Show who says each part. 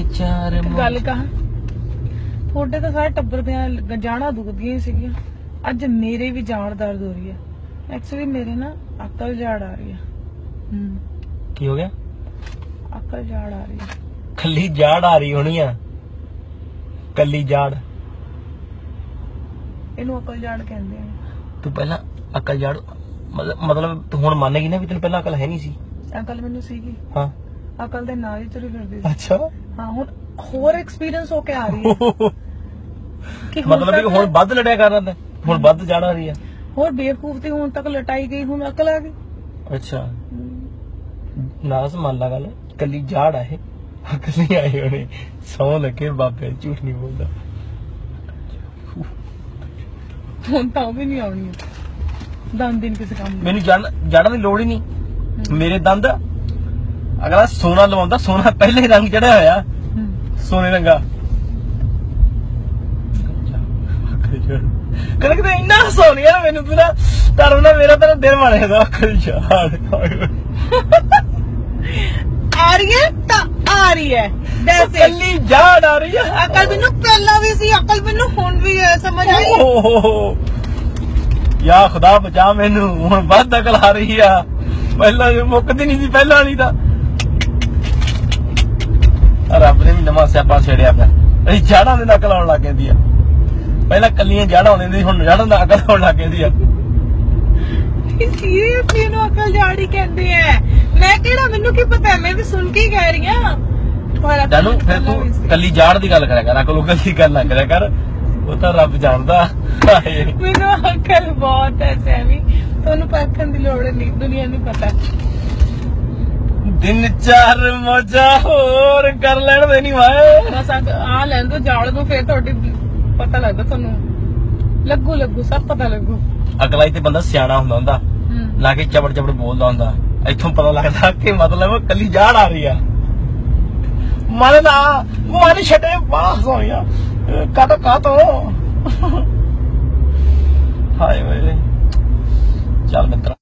Speaker 1: ਇੱਕ ਗੱਲ ਕਹਾਂ ਤੁਹਾਡੇ ਤਾਂ ਸਾਰੇ ਟੱਬਰ ਦੀਆਂ ਜਾੜਾਂ ਦੁਖਦੀਆਂ ਹੀ ਸੀਗੀਆਂ। ਅੱਜ ਮੇਰੇ ਵੀ ਜਾੜ ਦਰਦ ਹੋ ਰਹੀ ਹੈ। ਐਕਚੁਅਲੀ ਮੇਰੇ ਨਾ ਅਕਲ ਜਾੜ ਆ ਰਹੀ ਹੈ। ਹੂੰ।
Speaker 2: ਕੀ ਹੋ ਗਿਆ?
Speaker 1: ਅਕਲ ਜਾੜ ਆ ਰਹੀ ਹੈ।
Speaker 2: ਕੱਲੀ ਜਾੜ ਆ ਰਹੀ ਹੋਣੀ ਆ। ਕੱਲੀ ਜਾੜ।
Speaker 1: ਇਹਨੂੰ ਅਕਲ ਜਾੜ ਕਹਿੰਦੇ ਆ।
Speaker 2: ਤੂੰ ਪਹਿਲਾਂ ਅਕਲ ਜਾੜ ਮਤਲਬ ਮਤਲਬ ਤੂੰ ਹੁਣ ਮੰਨੇਗੀ ਨਾ ਵੀ ਤੈਨੂੰ ਪਹਿਲਾਂ ਅਕਲ ਹੈ ਨਹੀਂ ਸੀ।
Speaker 1: ਅਕਲ ਮੈਨੂੰ ਸੀਗੀ।
Speaker 2: ਹਾਂ।
Speaker 1: ਅਕਲ ਦੇ ਨਾਲ ਹੀ ਤੁਰੀ ਫਿਰਦੀ ਸੀ।
Speaker 2: ਅੱਛਾ।
Speaker 1: ਹਾਂ ਹੁਣ ਹੋਰ ਐਕਸਪੀਰੀਅੰਸ ਹੋ ਕੇ ਆ ਰਹੀ ਹੈ। ਕਿ ਹੁਣ
Speaker 2: ਮਤਲਬ
Speaker 1: ਤੱਕ-
Speaker 2: ਹੁਣ ਵੱਧ ਲੜਿਆ ਕਰਨਾ ਤੇ ਹੁਣ ਵੱਧ ਆ ਰਹੀ ਆ
Speaker 1: ਹੋਰ ਬੇਵਕੂਫ ਤੇ ਹੁਣ ਤੱਕ ਲਟਾਈ ਗਈ ਹੁਣ ਅਕਲ ਆ ਗਈ।
Speaker 2: ਅੱਛਾ। ਨਾਸ ਮੰਨ ਲਾ ਗੱਲ ਕੱਲੀ ਜਾੜ ਆ ਇਹ। ਅਕਲ ਨਹੀਂ ਆਈ ਹੋਣੀ। ਸੌ ਲੱਗੇ ਬਾਬੇ ਝੂਠ ਨਹੀਂ ਬੋਲਦਾ।
Speaker 1: ਹੁਣ ਤਾਂ ਉਹ ਵੀ ਨਹੀਂ ਆਉਣੀ। ਹੈ। ਦੰਦ ਦਿਨ ਕਿਸੇ ਕੰਮ ਦੇ।
Speaker 2: ਮੈਨੂੰ ਜੜ ਜੜਨ ਦੀ ਲੋੜ ਹੀ ਨਹੀਂ। ਮੇਰੇ ਦੰਦ ਅਗਲਾ ਸੋਨਾ ਲਵਾਉਂਦਾ ਸੋਨਾ ਪਹਿਲੇ ਹੀ ਰੰਗ ਚੜਿਆ ਹੋਇਆ।
Speaker 1: ਹੂੰ।
Speaker 2: ਸੋਨੇ ਰੰਗਾ। ਕਦੇ ਕਦੇ ਇੰਨਾ ਸੋਨੀਆ ਮੈਨੂੰ ਪੂਰਾ ਧਰਮ ਨਾਲ ਮੇਰਾ ਤਾਂ ਦਿਲ ਬਣ ਜਾਂਦਾ ਅਕਲ ਯਾਰ
Speaker 1: ਆ ਰਹੀ ਹੈ ਤਾਂ ਆ ਰਹੀ ਹੈ। ਵੈਸੇ
Speaker 2: ਕੱਲੀ ਜਾੜ ਆ ਰਹੀ ਆ।
Speaker 1: ਅਕਲ ਮੈਨੂੰ ਪਹਿਲਾਂ ਵੀ ਸੀ ਅਕਲ ਮੈਨੂੰ ਹੁਣ ਵੀ ਹੈ ਸਮਝ ਆਈ?
Speaker 2: ਯਾ ਖੁਦਾ ਬਚਾ ਮੈਨੂੰ ਹੁਣ ਵੱਧ ਅਕਲ ਆ ਰਹੀ ਆ। ਪਹਿਲਾਂ ਜੋ ਮੁੱਕਦੀ ਨਹੀਂ ਸੀ ਪਹਿਲਾਂ ਵਾਲੀ ਤਾਂ ਆ ਰੱਬ ਨੇ ਵੀ ਨਵਾਂ ਸਿਆਪਾ ਛੇੜਿਆ ਪਿਆ। ਇਹ ਜਾੜਾਂ ਦੇ ਨਕਲ ਆਉਣ ਲੱਗ ਜਾਂਦੀ ਆ। ਪਹਿਲਾਂ ਕੱਲੀਆਂ ਜਾੜਾਂ ਆਉਂਦੀਆਂ ਸੀ ਹੁਣ ਜਾੜਾਂ ਦਾ ਅਕਲ ਆਉਣ ਲੱਗ ਜਾਂਦੀ ਆ।
Speaker 1: ਸੀਰੀਅਸਲੀ ਇਹਨੂੰ ਅਕਲ ਜਾੜੀ ਕਹਿੰਦੇ ਆ ਮੈਂ ਕਿਹੜਾ ਮੈਨੂੰ ਕੀ ਪਤਾ? ਮੈਂ ਵੀ ਸੁਣ ਕੇ ਹੀ ਕਹਿ ਰਹੀ ਅਕਲ
Speaker 2: ਜਾਨੂ ਫਿਰ ਤੂੰ। ਕੱਲੀ ਜਾੜ ਦੀ ਗੱਲ ਕਰਿਆ ਕਰ ਅਕਲ ਉਕਲ ਦੀ ਗੱਲ ਨਾ ਕਰਿਆ ਕਰ। ਉਹ ਤਾਂ ਰੱਬ ਜਾਣਦਾ।
Speaker 1: ਮੈਨੂੰ ਅਕਲ ਬਹੁਤ ਹੈ ਸੈਮੀ। ਤੁਹਾਨੂੰ ਪਰਖਣ ਦੀ ਲੋੜ ਨਹੀਂ ਦੁਨੀਆ ਨੂੰ ਪਤਾ।
Speaker 2: ਦਿਨ ਚਾਰ ਮੋਜਾ ਹੋਰ ਕਰ ਲੈਣ ਦੇ ਨਹੀਂ ਵਾਏ।
Speaker 1: ਬਸ ਆ ਲੈਣ ਦੋ ਜਾੜ ਨੂੰ ਫੇਰ ਤੁਹਾਡੀ ਪਤਾ ਲੱਗਦਾ ਤੁਹਾਨੂੰ। ਲੱਗੂ ਲੱਗੂ ਸਭ ਪਤਾ ਲੱਗੂ।
Speaker 2: ਅਗਲਾ ਤੇ ਬੰਦਾ ਸਿਆਣਾ ਹੁੰਦਾ ਹੁੰਦਾ ਲਾ ਕੇ ਚਬੜ ਚਬੜ ਬੋਲਦਾ ਹੁੰਦਾ। ਇੱਥੋਂ ਪਤਾ ਲੱਗਦਾ ਕਿ ਮਤਲਬ ਕੱਲੀ ਜਾੜ ਆ ਰਹੀ ਆ। ਮਨ ਨਾ ਮਨ ਛਟੇ ਬਾਸ ਹੋਇਆ ਕਟ ਕਾਤੋ ਹਾਏ ਵੇ। ਚੱਲ ਮਿੱਤਰਾ।